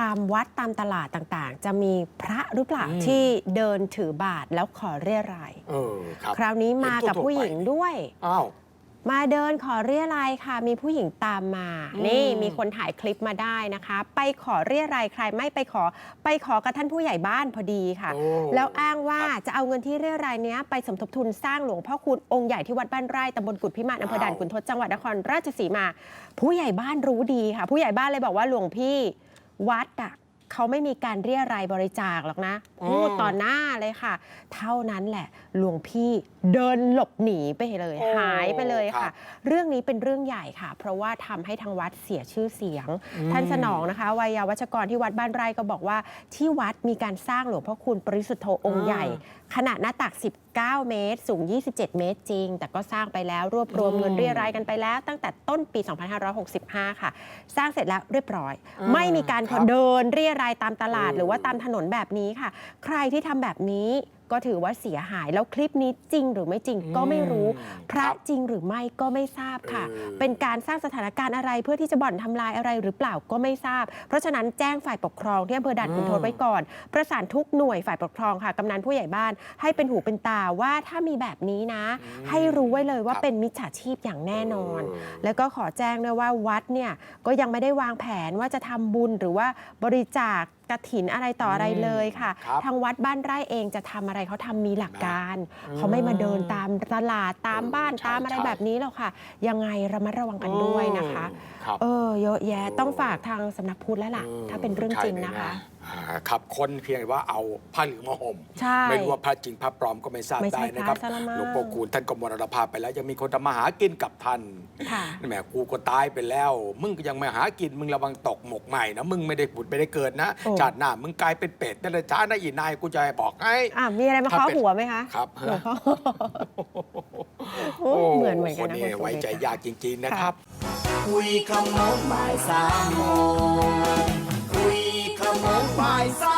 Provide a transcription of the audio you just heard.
ตามวัดตามตลาดต่างๆ จะมีพระหรือเปล่าอืม ที่เดินถือบาทแล้วขอเรียรายเออครับคราวนี้มากับเห็นทั่วๆผู้หญิงไปด้วย อ้าว มาเดินขอเรียรายค่ะ มีผู้หญิงตามมา อืม นี่มีคนถ่ายคลิปมาได้นะคะ ไปขอเรียรายใครไม่ไปขอ ไปขอกับท่านผู้ใหญ่บ้านพอดีค่ะ โอ้ แล้วอ้างว่าครับจะเอาเงินที่เรียรายเนี้ยไปสมทบทุนสร้างหลวงพ่อคูณองค์ใหญ่ที่วัดบ้านไร่ตำบลกุดพิมานอำเภอด่านว้าว ขุนทดจังหวัดนครราชสีมา ผู้ใหญ่บ้านรู้ดีค่ะ ผู้ใหญ่บ้านเลยบอกว่าหลวงพี่ วัดอะเขาไม่มีการเรียรายบริจาคหรอกนะ พูดต่อหน้าเลยค่ะ เท่านั้นแหละหลวงพี่เดินหลบหนีไปเลยโอ้หายไปเลยครัค่ะบเรื่องนี้เป็นเรื่องใหญ่ค่ะ เพราะว่าทำให้ทางวัดเสียชื่อเสียงอืมท่านสนองนะคะวัยาวัชกรที่วัดบ้านไร่ก็บอกว่า ที่วัดมีการสร้างหลวงพ่อคูณปริสุทธโธองค์ใหญ่ ขนาดหน้าตัก 19 เมตร สูง 27 เมตรจริง แต่ก็สร้างไปแล้วรวบรวมอืมเงินเรียรายกันไปแล้ว ตั้งแต่ต้นปี 2565 ค่ะ สร้างเสร็จแล้วเรียบร้อยอืมไม่มีการครับเดินเรียรายตามตลาดเออหรือว่าตามถนนแบบนี้ค่ะใครที่ทำแบบนี้ก็ถือว่าเสียหายแล้วคลิปนี้จริงหรือไม่จริงก็ไม่รู้อืมพระครับจริงหรือไม่ก็ไม่ทราบค่ะเออเป็นการสร้างสถานการณ์อะไรเพื่อที่จะบ่อนทำลายอะไรหรือเปล่าก็ไม่ทราบ เพราะฉะนั้นแจ้งฝ่ายปกครองที่อำเภอด่านขุนทดไว้ก่อน ประสานทุกหน่วยฝ่ายปกครองค่ะกำนันผู้ใหญ่บ้าน ให้เป็นหูเป็นตาว่าถ้ามีแบบนี้นะอืมให้รู้ไว้เลยว่าครับเป็นมิจฉาชีพอย่างแน่นอนเออแล้วก็ขอแจ้งด้วยว่าวัดเนี่ยก็ยังไม่ได้วางแผนว่าจะทำบุญหรือว่าบริจาค กระถินอะไรต่ออะไรเลยค่ะ ครับทางวัดบ้านไร่เองจะทำอะไรเขาทำมีหลักการอืมเขาไม่มาเดินตามตลาดตามเออบ้านใช่ตามอะไรใช่ แบบนี้หรอกค่ะ ยังไงระมัดระวังกันด้วยนะคะครับ เออเยอะแยะโอ้ต้องฝากทางสำนักพุทธแล้วล่ะออถ้าเป็นเรื่องจริงใช่เลยนะคะ อ่าครับคนเพียงแต่ว่าเอาผ้าเหลืองมาห่มใช่ไม่รู้ว่าพระจริงพระปลอมก็ไม่ทราบไม่ใช่ได้นะครับพระซะละมั้ง หลวงพ่อคูณท่านก็มรณภาพไปแล้ว ยังมีคนทำมาหากินกับท่าน ค่ะ แหมกูก็ตายไปแล้ว มึงก็ยังมาหากินมึงระวังตกหมกใหม่นะ มึงไม่ได้ผุดไม่ได้เกิดนะโอ้ ชาติหน้ามึงกลายเป็นเป็ดนั่นแหละจ้านะอีนายกูจะให้บอกให้ อะมีอะไรมาถ้าเคาะเป็น หัวไหมคะครับหลวงพ่อโอ้เหมือนเหมือนกันนะคคุณนี้สุไว้ริใจตยากจริง ๆ นะครับ คุยขโมงบ่ายสามโมง คุย